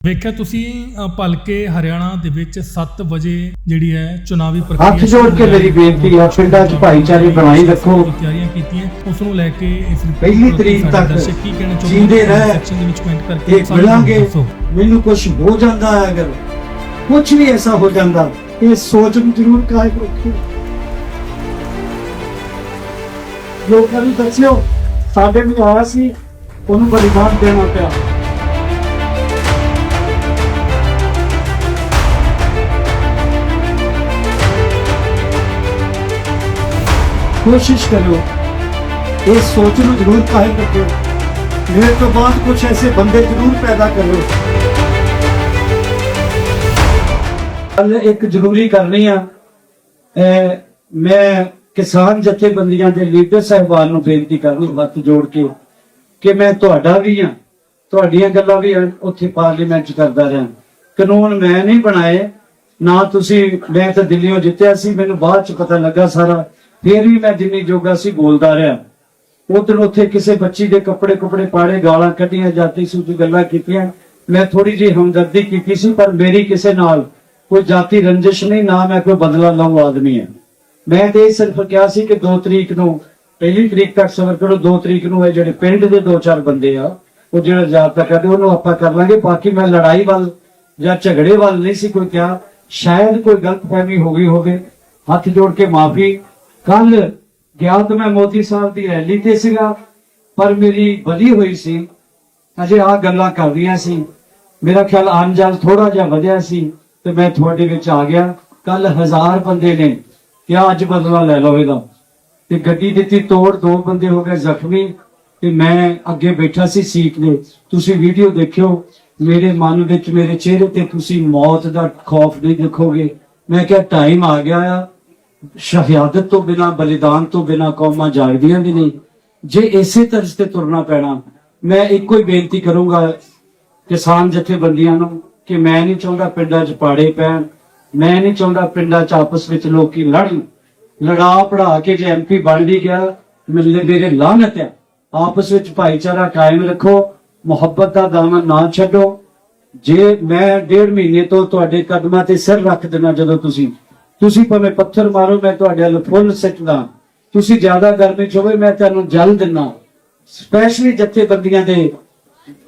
ਵੇਖਿਆ ਤੁਸੀਂ ਭਲਕੇ ਹਰਿਆਣਾ ਦੇ ਵਿੱਚ 7 ਵਜੇ ਜਿਹੜੀ ਹੈ ਚੁਣਾਵੀ ਹੱਥ ਜੋੜ ਕੇ ਮੇਰੀ ਬੇਨਤੀ ਆ ਪਿੰਡਾਂ 'ਚ ਭਾਈਚਾਰੇ ਬਣਾਈ ਰੱਖੋ ਤਿਆਰੀਆਂ ਕੀਤੀਆਂ ਉਸ ਨੂੰ ਲੈ ਕੇ ਇਸ ਪਹਿਲੀ ਤਰੀਕ ਤੱਕ ਜੀਂਦੇ? ਰਹਿ। section ਦੇ ਵਿੱਚ ਕਮੈਂਟ ਕਰਕੇ ਇਹ ਸਾਨੂੰ ਮਿਲਾਂਗੇ। ਮੈਨੂੰ ਕੁਝ ਹੋ ਜਾਂਦਾ ਹੈ ਅਗਰ ਕੁਝ ਵੀ ਐਸਾ ਹੋ ਜਾਂਦਾ ਇਹ ਸੋਚ ਨੂੰ ਜ਼ਰੂਰ ਕਾਇਮ ਰੱਖੋ ਲੋਕਾਂ ਨੂੰ ਦੱਸਿਓ ਸਾਡੇ ਵੀ ਆਇਆ ਸੀ ਉਹਨੂੰ ਬਲੀਦਾਨ ਦੇਣਾ ਪਿਆ ਕੋਸ਼ਿਸ਼ ਕਰੋ ਇਸ ਸੋਚ ਨੂੰ ਜ਼ਰੂਰ ਕਾਇਮ ਰੱਖੋ ਮੇਰੇ ਤੋਂ ਬਾਅਦ ਕੁਝ ਐਸੇ ਬੰਦੇ ਜ਼ਰੂਰ ਪੈਦਾ ਕਰੋ ਗੱਲ ਇੱਕ ਜ਼ਰੂਰੀ ਕਰਨੀ ਆ ਮੈਂ ਕਿਸਾਨ ਜਥੇਬੰਦੀਆਂ ਦੇ ਲੀਡਰ ਸਾਹਿਬਾਨ ਨੂੰ ਬੇਨਤੀ ਕਰਨੀ ਹੱਥ ਜੋੜ ਕੇ ਕਿ ਮੈਂ ਤੁਹਾਡਾ ਵੀ ਆ ਤੁਹਾਡੀਆਂ ਗੱਲਾਂ ਵੀ ਉੱਥੇ ਪਾਰਲੀਮੈਂਟ 'ਚ ਕਰਦਾ ਰਿਹਾ ਕਾਨੂੰਨ ਮੈਂ ਨਹੀਂ ਬਣਾਏ ਨਾ ਤੁਸੀਂ ਮੈਂ ਤਾਂ ਦਿੱਲੀੋਂ ਜਿੱਤਿਆ ਸੀ ਮੈਨੂੰ ਬਾਅਦ 'ਚ ਪਤਾ ਲੱਗਾ ਸਾਰਾ ਫਿਰ ਵੀ ਮੈਂ ਜਿੰਨੀ ਜੋਗਾ ਸੀ ਬੋਲਦਾ ਰਿਹਾ। ਉਧਰ ਉੱਥੇ ਕਿਸੇ ਬੱਚੀ ਦੇ ਕੱਪੜੇ ਕੁਪੜੇ ਪਾੜੇ, ਗਾਲਾਂ ਕੱਢੀਆਂ, ਜਾਤੀ ਸੂਤੀ ਗੱਲਾਂ ਕੀਤੀਆਂ। ਮੈਂ ਥੋੜੀ ਜਿਹੀ ਹਮਦਰਦੀ ਕੀਤੀ ਸੀ, ਪਰ ਮੇਰੀ ਕਿਸੇ ਨਾਲ ਕੋਈ ਜਾਤੀ ਰੰਜਿਸ਼ ਨਹੀਂ, ਨਾ ਮੈਂ ਕੋਈ ਬਦਲਾ ਲਊ ਆਦਮੀ ਹਾਂ। ਮੈਂ ਤੇ ਸਿਰਫ ਕਿਹਾ ਸੀ ਕਿ 2 ਤਰੀਕ ਨੂੰ, ਪਹਿਲੀ ਤਰੀਕ ਤੱਕ ਸਬਰ ਕਰੋ 2 ਤਰੀਕ ਨੂੰ ਇਹ ਜਿਹੜੇ ਪਿੰਡ ਦੇ ਦੋ ਚਾਰ ਬੰਦੇ ਆ, ਉਹ ਜਿਹੜਾ ਜਾਬਤਾ ਕਰਦੇ, ਉਹਨੂੰ ਆਪਾਂ ਕਰ ਲਾਂਗੇ। ਬਾਕੀ ਮੈਂ ਲੜਾਈ ਵੱਲ ਜਾਂ ਝਗੜੇ ਵੱਲ ਨਹੀਂ ਸੀ ਕੋਈ ਕਿਹਾ। ਸ਼ਾਇਦ ਕੋਈ ਗਲਤਫਹਿਮੀ ਹੋ ਗਈ ਹੋਵੇ, ਹੱਥ ਜੋੜ ਕੇ ਮਾਫੀ ਕੱਲ ਗਿਆ ਤਾਂ ਮੈਂ ਮੋਦੀ ਸਾਹਿਬ ਦੀ ਰੈਲੀ ਤੇ ਸੀਗਾ, ਪਰ ਮੇਰੀ ਬਲੀ ਹੋਈ ਸੀ। ਅਜੇ ਆ ਗੱਲਾਂ ਕਰ ਰਹੀਆਂ ਸੀ। ਮੇਰਾ ਖਿਆਲ ਅੰਜਾਲ ਥੋੜਾ ਜਿਹਾ ਵਧਿਆ ਸੀ ਤੇ ਮੈਂ ਤੁਹਾਡੇ ਵਿੱਚ ਆ ਗਿਆ। ਕੱਲ ਹਜ਼ਾਰ ਬੰਦੇ ਨੇ ਕਿਹਾ, ਅੱਜ ਬਦਲਾ ਲੈ ਲਓ ਇਹਦਾ। ਤੇ ਗੱਡੀ ਦਿੱਤੀ, ਤੋੜ, ਦੋ ਬੰਦੇ ਹੋ ਗਏ ਜ਼ਖਮੀ। ਤੇ ਮੈਂ ਅੱਗੇ ਬੈਠਾ ਸੀ ਸੀਟ ਦੇ। ਤੁਸੀਂ ਵੀਡੀਓ ਦੇਖਿਓ, ਮੇਰੇ ਮਨ ਵਿੱਚ, ਮੇਰੇ ਚਿਹਰੇ ਤੇ ਤੁਸੀਂ ਮੌਤ ਦਾ ਖੌਫ ਨਹੀਂ ਦੇਖੋਗੇ। ਮੈਂ ਕਿਹਾ ਟਾਈਮ ਆ ਗਿਆ ਆ। ਸ਼ਹਾਦਤ ਤੋਂ ਬਿਨਾ, ਬਲੀਦਾਨ ਤੋਂ ਬਿਨਾ ਕੌਮਾਂ ਜਾਗਦੀਆਂ ਵੀ ਨਹੀਂ। ਜੇ ਇਸੇ ਤਰ੍ਹਾਂ ਤੇ ਤੁਰਨਾ ਪੈਣਾ, ਮੈਂ ਇੱਕੋ ਹੀ ਬੇਨਤੀ ਕਰੂੰਗਾ ਕਿਸਾਨ ਜਥੇਬੰਦੀਆਂ ਨੂੰ ਕਿ ਮੈਂ ਨਹੀਂ ਚਾਹੁੰਦਾ ਪਿੰਡਾਂ 'ਚ ਪਾੜੇ ਪੈਣ, ਮੈਂ ਨਹੀਂ ਚਾਹੁੰਦਾ ਪਿੰਡਾਂ 'ਚ ਆਪਸ ਵਿੱਚ ਲੋਕੀ ਲੜਨ। ਲੜਾ ਪੜਾ ਕੇ ਜੇ ਐਮਪੀ ਬਣ ਵੀ ਗਿਆ ਮੇਰੇ ਮੇਰੇ ਲਾਹਨਤ ਹੈ। ਆਪਸ ਵਿੱਚ ਭਾਈਚਾਰਾ ਕਾਇਮ ਰੱਖੋ, ਮੁਹੱਬਤ ਦਾ ਦਾਮਨ ਨਾ ਛੱਡੋ। ਜੇ ਮੈਂ ਡੇਢ ਮਹੀਨੇ ਤੋਂ ਤੁਹਾਡੇ ਕਦਮਾਂ ਤੇ ਸਿਰ ਰੱਖ ਦੇਣਾ ਜਦੋਂ ਤੁਸੀਂ ਤੁਸੀਂ ਭਾਵੇਂ ਪੱਥਰ ਮਾਰੋ, ਮੈਂ ਤੁਹਾਡੇ ਵੱਲ ਫੁੱਲ ਸਿੱਟਦਾ। ਤੁਸੀਂ ਜ਼ਿਆਦਾ ਗਰਮੀ ਚ ਹੋਵੇ, ਮੈਂ ਤੁਹਾਨੂੰ ਜਲ ਦਿੰਨਾ ਸਪੈਸ਼ਲੀ ਜਥੇਬੰਦੀਆਂ ਦੇ,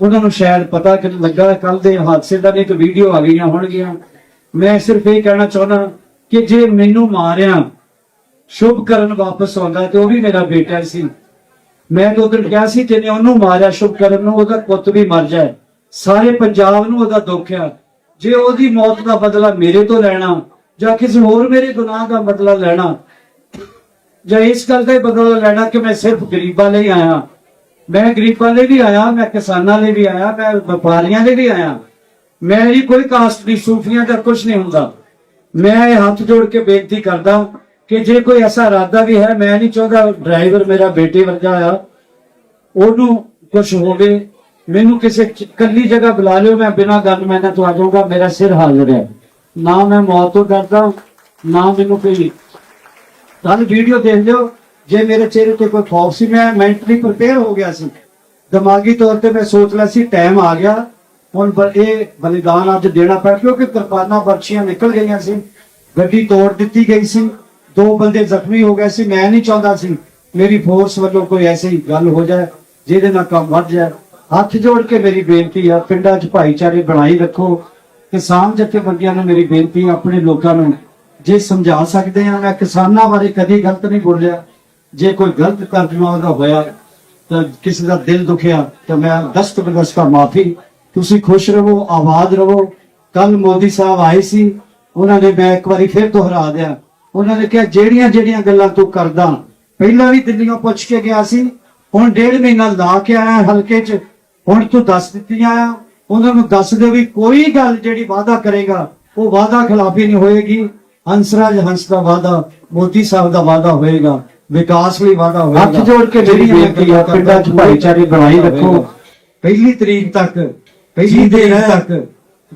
ਉਹਨਾਂ ਨੂੰ ਸ਼ਾਇਦ ਪਤਾ ਕਿ ਲੱਗਾ ਕੱਲ ਦੇ ਹਾਦਸੇ ਦਾ ਨਹੀਂ ਇੱਕ ਵੀਡੀਓ ਆ ਗਈਆਂ ਹੋਣਗੀਆਂ। ਮੈਂ ਸਿਰਫ ਇਹ ਕਹਿਣਾ ਚਾਹੁੰਦਾ ਕਿ ਜੇ ਮੈਨੂੰ ਮਾਰਿਆ, ਸ਼ੁਭ ਕਰਨ ਵਾਪਸ ਆਉਂਦਾ ਤੇ ਉਹ ਵੀ ਮੇਰਾ ਬੇਟਾ ਸੀ। ਮੈਂ ਤਾਂ ਉਧਰ ਕਿਹਾ ਸੀ, ਜਿਹਨੇ ਉਹਨੂੰ ਮਾਰਿਆ ਸ਼ੁਭ ਕਰਨ ਨੂੰ, ਉਹਦਾ ਪੁੱਤ ਵੀ ਮਰ ਜਾਏ। ਸਾਰੇ ਪੰਜਾਬ ਨੂੰ ਉਹਦਾ ਦੁੱਖ ਆ। ਜੇ ਉਹਦੀ ਮੌਤ ਦਾ ਬਦਲਾ ਮੇਰੇ ਤੋਂ ਲੈਣਾ ਜਾਂ ਕਿਸੇ ਹੋਰ ਮੇਰੇ ਗੁਨਾਹ ਦਾ ਬਦਲਾ ਲੈਣਾ, ਜਾਂ ਇਸ ਗੱਲ ਦਾ ਬਦਲਾ ਲੈਣਾ ਕਿ ਮੈਂ ਸਿਰਫ ਗਰੀਬਾਂ ਲਈ ਆਇਆ। ਮੈਂ ਗਰੀਬਾਂ ਲਈ ਵੀ ਆਇਆ, ਮੈਂ ਕਿਸਾਨਾਂ ਲਈ ਵੀ ਆਇਆ, ਮੈਂ ਵਪਾਰੀਆਂ ਲਈ ਵੀ ਆਇਆ। ਮੇਰੀ ਕੋਈ ਕਾਸਟ ਨਹੀਂ, ਸੂਫੀਆਂ ਦਾ ਕੁਝ ਨਹੀਂ ਹੁੰਦਾ। ਮੈਂ ਇਹ ਹੱਥ ਜੋੜ ਕੇ ਬੇਨਤੀ ਕਰਦਾ ਕਿ ਜੇ ਕੋਈ ਐਸਾ ਇਰਾਦਾ ਵੀ ਹੈ, ਮੈਂ ਨਹੀਂ ਚਾਹੁੰਦਾ ਡਰਾਈਵਰ ਮੇਰਾ ਬੇਟੇ ਵਰਗਾ ਆ, ਉਹਨੂੰ ਕੁਝ ਹੋਵੇ, ਮੈਨੂੰ ਕਿਸੇ ਚ- ਕੱਲੀ ਜਗ੍ਹਾ ਬੁਲਾ ਲਿਓ, ਮੈਂ ਬਿਨਾਂ ਗੱਲ ਮੈਨਾਂ ਤੋਂ ਆ ਜਾਊਗਾ, ਮੇਰਾ ਸਿਰ ਹਾਜ਼ਰ ਹੈ। ਨਾ ਮੈਂ ਮੌਤ ਤੋਂ ਡਰਦਾ ਨਾ ਮੈਨੂੰ ਕੋਈ ਕੱਲ ਵੀਡੀਓ ਦੇਖ ਲਿਓ, ਜੇ ਮੇਰੇ ਚਿਹਰੇ ਤੇ ਕੋਈ ਖੌਫ ਸੀ, ਮੈਂ ਮੈਂਟਲੀ ਪ੍ਰਪੇਅਰ ਹੋ ਗਿਆ ਸੀ। ਦਿਮਾਗੀ ਤੌਰ ਤੇ ਮੈਂ ਸੋਚ ਲਿਆ ਸੀ ਟਾਈਮ ਆ ਗਿਆ। ਹੁਣ ਇਹ ਬਲੀਦਾਨ ਅੱਜ ਦੇਣਾ ਪਿਆ, ਕਿਉਂਕਿ ਕਿਰਪਾਨਾਂ ਬਰਛੀਆਂ ਨਿਕਲ ਗਈਆਂ ਸੀ। ਗੱਡੀ ਤੋੜ ਦਿੱਤੀ ਗਈ ਸੀ। ਦੋ ਬੰਦੇ ਜ਼ਖਮੀ ਹੋ ਗਏ ਸੀ, ਮੈਂ ਨਹੀਂ ਚਾਹੁੰਦਾ ਸੀ ਮੇਰੀ ਫੋਰਸ ਵੱਲੋਂ ਕੋਈ ਐਸੀ ਗੱਲ ਹੋ ਜਾਏ, ਜਿਹਦੇ ਨਾਲ ਕੰਮ ਵੱਧ ਜਾਏ। ਹੱਥ ਜੋੜ ਕੇ ਮੇਰੀ ਬੇਨਤੀ ਆ, ਪਿੰਡਾਂ 'ਚ ਭਾਈਚਾਰੇ ਬਣਾਈ ਰੱਖੋ। ਕਿਸਾਨ ਜਥੇਬੰਦੀਆਂ ਨੂੰ ਮੇਰੀ ਬੇਨਤੀ ਆਪਣੇ ਲੋਕਾਂ ਨੂੰ ਜੇ ਸਮਝਾ ਸਕਦੇ ਆ ਮੈਂ ਕਿਸਾਨਾਂ ਬਾਰੇ ਕਦੀ ਗਲਤ ਨਹੀਂ ਬੋਲਿਆ ਜੇ ਕੋਈ ਗਲਤ ਤਰਜਮਾ ਉਹਦਾ ਹੋਇਆ ਤਾਂ ਕਿਸੇ ਦਾ ਦਿਲ ਦੁਖਿਆ ਤਾਂ ਮੈਂ ਦਸਤ ਬਦਸਤਾ ਮਾਫੀ। ਤੁਸੀਂ ਖੁਸ਼ ਰਹੋ, ਆਬਾਦ ਰਹੋ। ਕੱਲ ਮੋਦੀ ਸਾਹਿਬ ਆਏ ਸੀ, ਉਹਨਾਂ ਨੇ ਮੈਂ ਇੱਕ ਵਾਰੀ ਫਿਰ ਦੁਹਰਾ ਦਿਆ। ਉਹਨਾਂ ਨੇ ਕਿਹਾ, ਜਿਹੜੀਆਂ ਜਿਹੜੀਆਂ ਗੱਲਾਂ ਤੂੰ ਕਰਦਾ, ਪਹਿਲਾਂ ਵੀ ਦਿੱਲੀੋਂ ਪੁੱਛ ਕੇ ਗਿਆ ਸੀ, ਹੁਣ ਡੇਢ ਮਹੀਨਾ ਲਾ ਕੇ ਆਇਆ ਹਲਕੇ 'ਚ, ਹੁਣ ਤੂੰ ਦੱਸ ਦਿੱਤੀਆਂ ਆ। ਉਹਨਾਂ ਨੂੰ ਦੱਸ ਦੇ ਵੀ ਕੋਈ ਗੱਲ ਜਿਹੜੀ ਵਾਅਦਾ ਕਰੇਗਾ ਉਹ ਵਾਅਦਾ ਖਿਲਾਫੀ ਨਹੀਂ ਹੋਏਗੀ। ਹੰਸਰਾਜ ਹੰਸ ਦਾ ਵਾਅਦਾ ਮੋਦੀ ਸਾਹਿਬ ਦਾ ਵਾਅਦਾ ਹੋਏਗਾ ਵਿਕਾਸ ਲਈ ਵਾਅਦਾ ਹੋਏਗਾ। ਹੱਥ ਜੋੜ ਕੇ ਮੇਰੀ ਬੇਨਤੀ ਆ ਪਿੰਡਾਂ 'ਚ ਭਾਈਚਾਰੇ ਬਣਾਈ ਰੱਖੋ। ਪਹਿਲੀ ਤਰੀਕ ਤੱਕ ਪਹਿਲੀ ਤਰੀਕ ਤੱਕ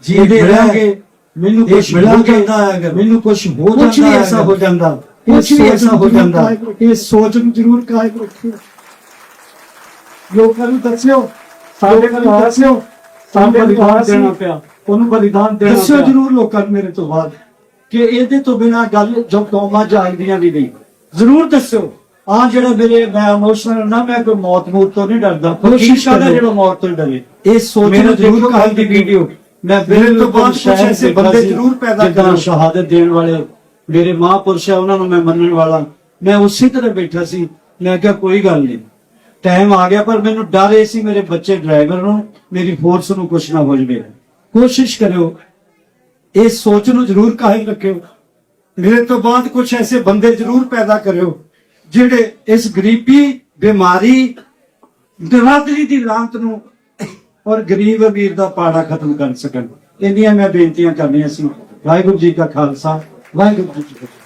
ਜੀਦੇ ਰਹਾਂਗੇ ਮੈਨੂੰ ਕੁਝ ਮਿਲ ਜਾਂਦਾ ਹੈ ਮੈਨੂੰ ਕੁਝ ਹੋ ਜਾਂਦਾ ਕੁਝ ਵੀ ਐਸਾ ਹੋ ਜਾਂਦਾ। ਕੁਝ ਵੀ ਐਸਾ ਹੋ ਜਾਂਦਾ। ਇਹ ਸੋਚ ਨੂੰ ਜ਼ਰੂਰ ਕਾਇਮ ਰੱਖਿਓ। ਲੋਕਾਂ ਨੂੰ ਦੱਸਿਓ। ਸਾਡੇ ਕੋਲ ਦੱਸਿਓ। ਸਾਡੇ ਬਲੀਦਾਨ ਦੇਣਾ ਸੀ। ਪਿਆ। ਉਹਨੂੰ ਬਲੀਦਾਨ ਦੇਣਾ ਦੱਸਿਓ ਪਿਆ। ਜਰੂਰ ਲੋਕਾਂ ਨੂੰ ਮੇਰੇ ਤੋਂ ਬਾਅਦ ਕਿ ਇਹਦੇ ਤੋਂ ਬਿਨਾ ਗੱਲ ਜੋ ਕੌਮਾਂ ਜਾਗਦੀਆਂ ਵੀ ਨਹੀਂ। ਜ਼ਰੂਰ ਦੱਸਿਓ। ਆ ਜਿਹੜਾ ਮੇਰੇ ਮੈਂ ਇਮੋਸ਼ਨਲ ਨਾ ਮੈਂ ਕੋਈ ਮੌਤ ਮੂਤ ਤੋਂ ਨਹੀਂ ਡਰਦਾ। ਕੋਸ਼ਿਸ਼ ਕੋਸ਼ਿਸ਼ ਕਰਦਾ ਕਰੋ। ਜਿਹੜਾ ਮੌਤ ਤੋਂ ਡਰੇ। ਇਹ ਸੋਚ ਮੇਰਾ ਨੂੰ ਜ਼ਰੂਰ ਕੱਲ ਦੀ ਵੀਡੀਓ। ਮੈਂ ਮੇਰੇ ਤੋਂ ਬਾਅਦ ਸ਼ਾਇਦ ਐਸੇ ਦੇਖਾ ਬੰਦੇ ਜ਼ਰੂਰ ਪੈਦਾ ਕਰੋ। ਸ਼ਹਾਦਤ ਦੇਣ ਵਾਲੇ ਮੇਰੇ ਮਹਾਂਪੁਰਸ਼ ਆ ਉਹਨਾਂ ਨੂੰ ਮੈਂ ਮੰਨਣ ਵਾਲਾ। ਮੈਂ ਉਸੇ ਤਰ੍ਹਾਂ ਬੈਠਾ ਸੀ। ਮੈਂ ਕਿਹਾ ਕੋਈ ਗੱਲ ਨਹੀਂ। ਟਾਈਮ ਆ ਗਿਆ, ਪਰ ਮੈਨੂੰ ਡਰ ਇਹ ਸੀ ਮੇਰੇ ਬੱਚੇ ਡਰਾਈਵਰ ਨੂੰ, ਮੇਰੀ ਫੋਰਸ ਨੂੰ ਕੁਛ ਨਾ ਹੋ ਜਵੇ। ਕੋਸ਼ਿਸ਼ ਕਰਿਓ ਇਸ ਸੋਚ ਨੂੰ ਜ਼ਰੂਰ ਕਾਇਮ ਰੱਖਿਓ। ਮੇਰੇ ਤੋਂ ਬਾਅਦ ਕੁਝ ਐਸੇ ਬੰਦੇ ਜ਼ਰੂਰ ਪੈਦਾ ਕਰਿਓ, ਜਿਹੜੇ ਇਸ ਗਰੀਬੀ, ਬਿਮਾਰੀ ਦਰਾਦਰੀ ਦੀ ਲਾਂਤ ਨੂੰ ਔਰ ਗਰੀਬ ਅਮੀਰ ਦਾ ਪਾੜਾ ਖਤਮ ਕਰ ਸਕਣ। ਇੰਨੀਆਂ ਮੈਂ ਬੇਨਤੀਆਂ ਕਰਨੀਆਂ ਸੀ। ਵਾਹਿਗੁਰੂ ਜੀ ਕਾ ਖਾਲਸਾ, ਵਾਹਿਗੁਰੂ ਜੀ ਕੀ ਫਤਿਹ।